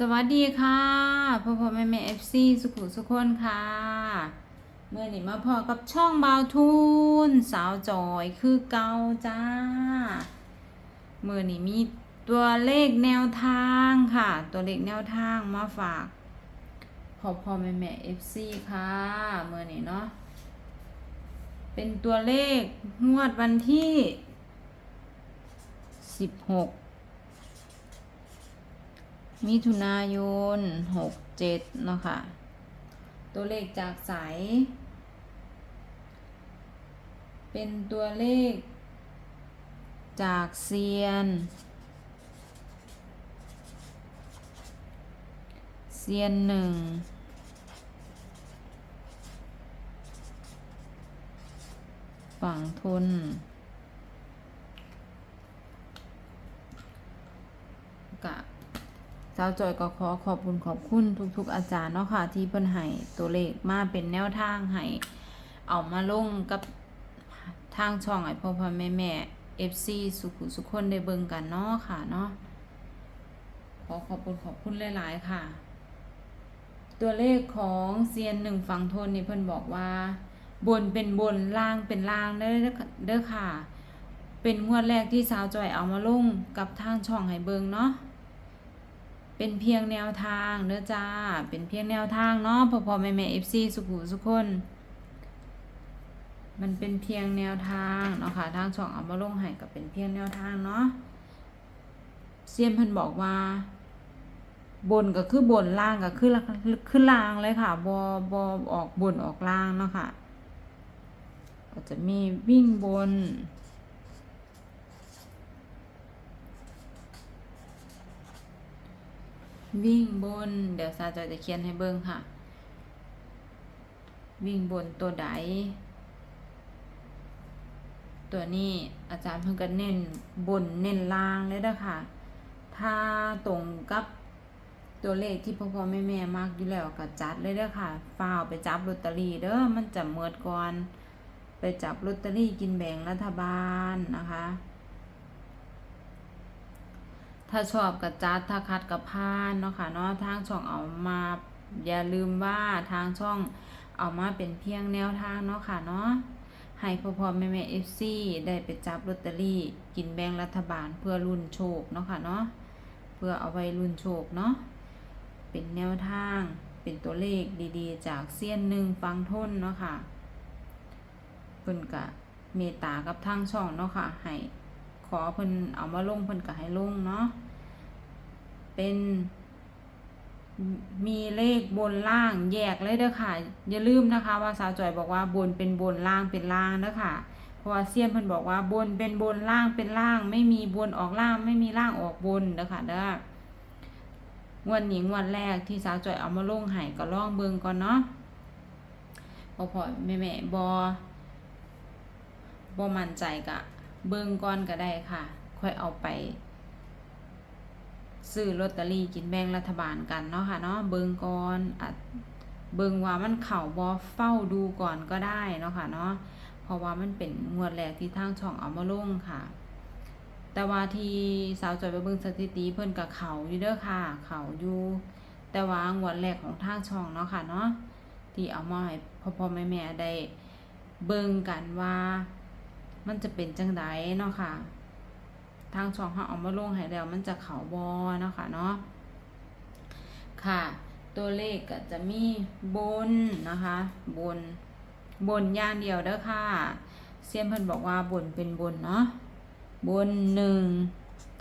สวัสดีค่ะพ่อพ่อแม่แม่เอฟซีสุขุสุขคนค่ะเมื่อนี้มาพอกับช่องบาวทูนสาวจอยคือเกาจ้าเมื่อนี้มีตัวเลขแนวทางค่ะ ตัวเลขแนวทางมาฝากพ่อพ่อแม่แม่เอฟซีค่ะเมื่อนี้เนาะเป็นตัวเลขงวดวันที่สิบหก มิถุนายนหกเจ็ดเนาะค่ะ ตัวเลขจากสาย เป็นตัวเลข จากเซียน เซียนหนึ่งฝั่งทุนกะ สาวจอยก็ขอขอบคุณขอบคุณทุก ๆ อาจารย์เนาะค่ะ ที่เพิ่นให้ตัวเลขมาเป็นแนวทางให้เอามาลงกับทางช่องให้พ่อพ่อแม่แม่ FC สุขุสุขคนได้เบิ่งกันเนาะค่ะเนาะขอขอบคุณขอบคุณหลาย ๆ ค่ะ ตัวเลขของเซียนหนึ่งฝั่งทนนี่เพิ่นบอกว่า บนเป็นบนล่างเป็นล่างเด้อเด้อค่ะ เป็นงวดแรกที่สาวจอยเอามาลงกับทางช่องให้เบิงเนาะ เป็นเพียงแนวทางเด้อจ้า เป็นเพียงแนวทางเนาะพอพอแม่แม่เอฟซีสุขุสุขคน มันเป็นเพียงแนวทางเนาะค่ะทางช่องเอามาลงให้กับเป็นเพียงแนวทางเนาะเซียนพิ่นบอกว่า บนก็คือบนล่างก็คือคือล่างเลยค่ะบอบอออกบนออกล่างเนาะค่ะก็จะมีวิ่งบน วิ่งบน เดี๋ยวซาจอยจะเขียนให้เบิ่งค่ะ วิ่งบนตัวใด ตัวนี้อาจารย์เพิ่งก็เน้นบนเน้นล่างเลยเด้อค่ะถ้าตรงกับตัวเลขที่พ่อพ่อแม่แม่มากอยู่แล้วก็จัดเลยเด้อค่ะฝ้าวไปจับลอตเตอรี่เด้อมันจะเมิดก่อน ไปจับลอตเตอรี่กินแบ่งรัฐบาลนะคะ ถ้าชอบกับจัดถ้าคัดกับพานเนาะค่ะเนาะทางช่องเอามาอย่าลืมว่าทางช่องเอามาเป็นเพียงแนวทางเนาะค่ะเนาะให้พ่อพ่อแม่แม่เอฟซีได้ไปจับลอตเตอรี่ กินแบ่งรัฐบาลเพื่อรุ่นโชคเนาะค่ะเนาะเพื่อเอาไว้รุ่นโชคเนาะเป็นแนวทางเป็นตัวเลขดีๆ จากเซียนหนึ่งฟังทนเนาะค่ะเพิ่นกะเมตตากับทางช่องเนาะค่ะให้ ขอเพิ่นเอามาลงเพิ่นก็ให้ลงเนาะ เป็น มีเลขบนล่างแยกเลยเด้อค่ะ อย่าลืมนะคะ ว่าสาวจอยบอกว่าบนเป็นบนล่างเป็นล่างเด้อค่ะ เพราะว่าเซียนเพิ่นบอกว่าบนเป็นบนล่างเป็นล่าง ไม่มีบนออกล่างไม่มีล่างออกบนเด้อค่ะเด้องวดนี้งวดแรกที่สาวจอยเอามาลงให้ก็ลองเบิ่งก่อนเนาะพอพอแม่แม่บอบอมั่นใจกะ เบิ่งก่อนก็ได้ค่ะ ค่อยเอาไป ซื้อลอตเตอรี่กินแบ่งรัฐบาลกันเนาะค่ะเนาะเบิ่งก่อนอะเบิ่งว่ามันเข่าบอเฝ้าดูก่อนก็ได้เนาะค่ะเนาะเพราะว่ามันเป็นงวดแรกที่ทางช่องเอามาลงค่ะ แต่ว่าที่สาวจอยไปเบิ่งสถิติเพิ่นกับเขาอยู่เด้อค่ะ เขาอยู่แต่ว่างวดแรกของทางช่องเนาะค่ะเนาะที่เอามาให้พ่อพ่อแม่แม่ได้เบิ่งกันว่า มันจะเป็นจังไดเนาะค่ะ ทางช่องเขาเอามาลงให้แล้วมันจะเขาบอเนาะค่ะเนาะค่ะ ตัวเลขก็จะมีบนนะคะ บนบนย่างเดียวเด้อค่ะเซียนเพิ่นบอกว่าบนเป็นบนเนาะบนหนึ่ง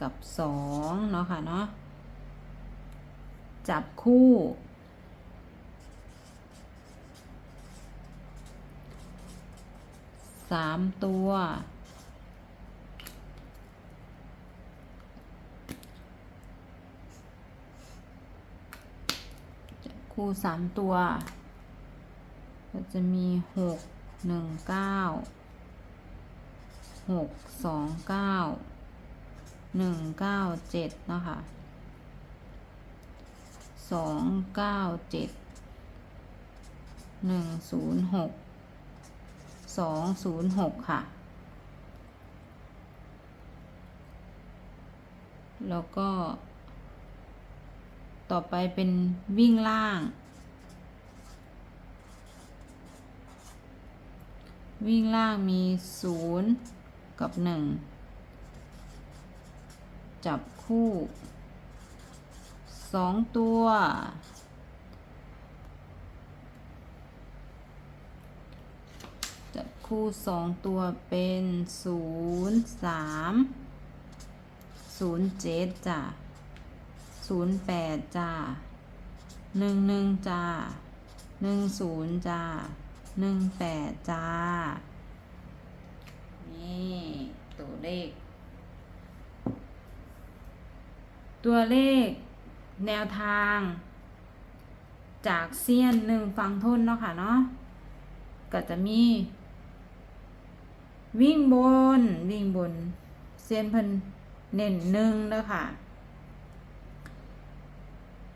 กับสองเนาะค่ะเนาะจับคู่ สามตัว คู่สามตัว ก็จะมีหกหนึ่งเก้าหกสองเก้าหนึ่งเก้าเจ็ดนะคะสองเก้าเจ็ดหนึ่งศูนย์หก สองศูนย์หกค่ะ แล้วก็ ต่อไปเป็นวิ่งล่าง วิ่งล่างมีศูนย์กับหนึ่งจับคู่สองตัว จับ คู่สองตัวเป็นศูนย์สามศูนย์เจ็ดจ้ะศูนย์แปดจ้าหนึ่งหนึ่งจ้าหนึ่งศูนย์จ้าหนึ่งแปดจ้า นี่ตัวเลข ตัวเลขแนวทาง จากเซียนหนึ่งฟังทนเนาะค่ะเนาะก็จะมี วิ่งบน วิ่งบนเซียนเพิ่นเน้นหนึ่งแล้วค่ะ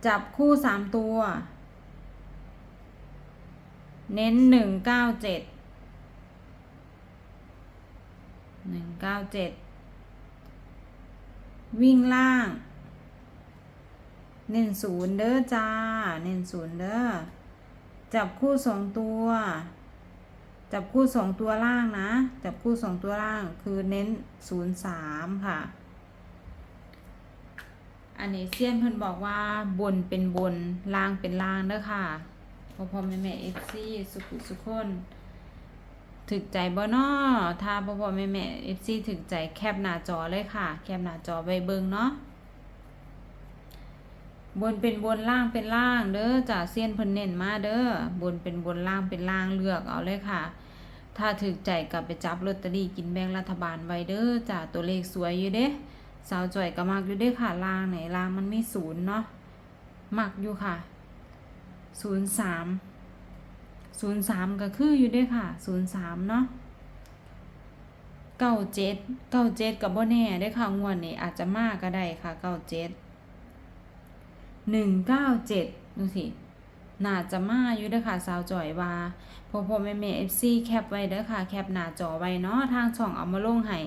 จับคู่สามตัว เน้นหนึ่งเก้าเจ็ดหนึ่งเก้าเจ็ดวิ่งล่าง เน้นศูนย์เด้อจ้า เน้นศูนย์เด้อ จับคู่สองตัว จับคู่สองตัวล่างนะ จับคู่สองตัวล่างคือเน้นศูนย์สามค่ะ อันนี้เซียนเพิ่นบอกว่าบนเป็นบนล่างเป็นล่างเด้อค่ะพอพอแม่แม่เอฟซีสุขุสุขคนถึกใจบ่นอถ้าพอพอแม่แม่เอฟซีถึกใจแคปหน้าจอเลยค่ะ แคปหน้าจอไว้เบิ่งเนาะ บนเป็นบนล่างเป็นล่างเด้อจ่าเซียนเพิ่นเน้นมาเด้อบนเป็นบนล่างเป็นล่างเลือกเอาเลยค่ะ ถ้าถึกใจกลับไปจับลอตเตอรี่กินแบ่งรัฐบาลไว้เด้อจ่าตัวเลขสวยอยู่เด้สาวจ่อยก็มักอยู่เด้ค่ะล่างไหนล่างมันไมีศูนย์เนาะมักอยู่ค่ะศูนย์สามศูนย์สามก็คืออยู่เด้ค่ะศูนย์สามเนาะเก้าเจ็ดเก้าเจ็ดกับบ่แน่เด้อค่ะงวดนี้อาจจะมากก็ได้ค่ะเก้าเจ็ด หนึ่งเก้าเจ็ดดูสิน่าจะมาอยู่เด้อค่ะสาวจอยว่าพอพอแม่แม่เอฟซีแคปไว้เด้อค่ะ แคปหน้าจอไว้เนาะทางช่องเอามาลงให้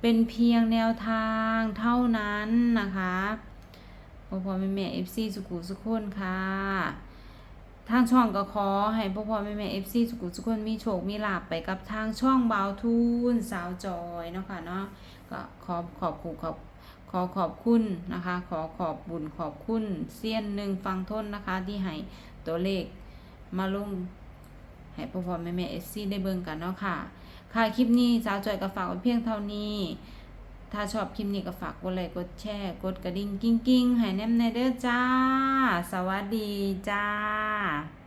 เป็นเพียงแนวทางเท่านั้นนะคะพอพอแม่แม่เอฟซีสุขุสุขคนค่ะ ทางช่องก็ขอให้พ่อพ่อแม่แม่เอฟซีสุขุสุขคนมีโชคมีลาบไปกับทางช่องเบาทุนสาวจอยเนาะค่ะเนาะก็ขอขอบคุณขอบ ขอขอบคุณนะคะ ขอขอบบุญขอบคุณเซียนหนึ่งฟังทนนะคะ ที่ให้ตัวเลขมาลงให้พ่อพ่อแม่แม่เอสซี่ได้เบิ่งกันเนาะค่ะ ค่ะคลิปนี้สาวจอยก็ฝากไว้เพียงเท่านี้ ถ้าชอบคลิปนี้ก็ฝากกดไลค์กดแชร์ กดกระดิ่งกิ้งกิ้งให้แนมในเด้อจ้า สวัสดีจ้า